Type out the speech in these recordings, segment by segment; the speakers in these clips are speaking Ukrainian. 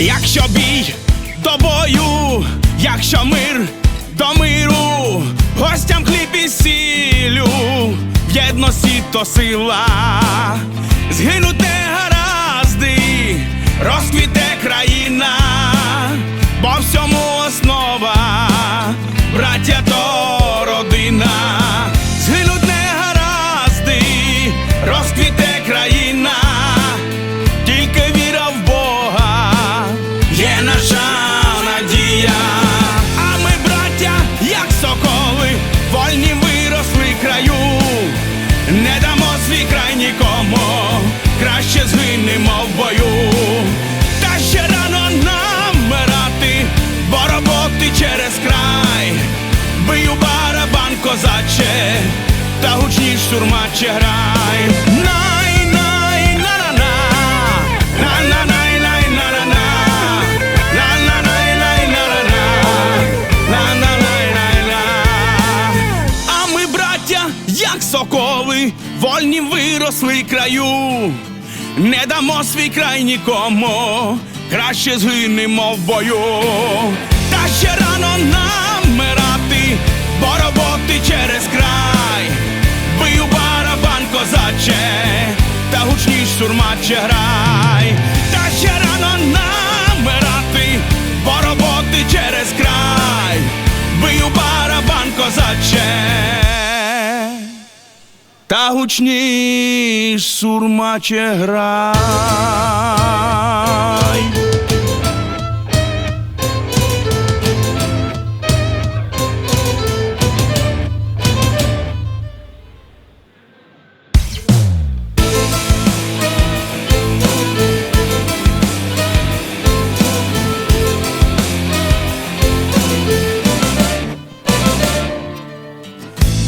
Якщо бій до бою, якщо мир до миру, гостям хліб і сілю, в єдності то сила, згинуть гаразди, розквіте на на най, най, на А ми, браття, як соколи, вольні виросли краю. Не дамо свій край нікому, краще згинемо в бою. Та ще рано вмирати, бо роботи через край. Бию барабан козаче, та гучніш сурмаче грай. Та ще рано нам вмирати, бо роботи через край. Бию барабан козаче. Та гучніш сурмаче грай.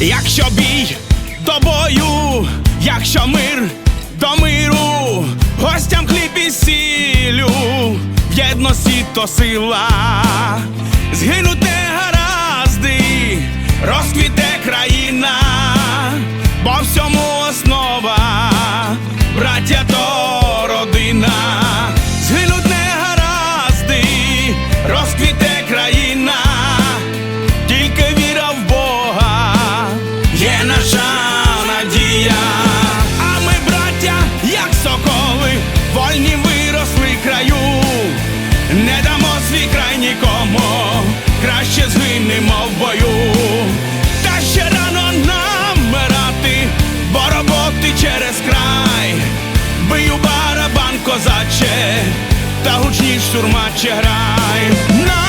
Якщо бій до бою, якщо мир до миру, гостям хліб і сіллю, в єдності то сила, згинуть гаразди, розквіте країна, бо всьому основа, браття то козаче, та гучніш сурмаче грай.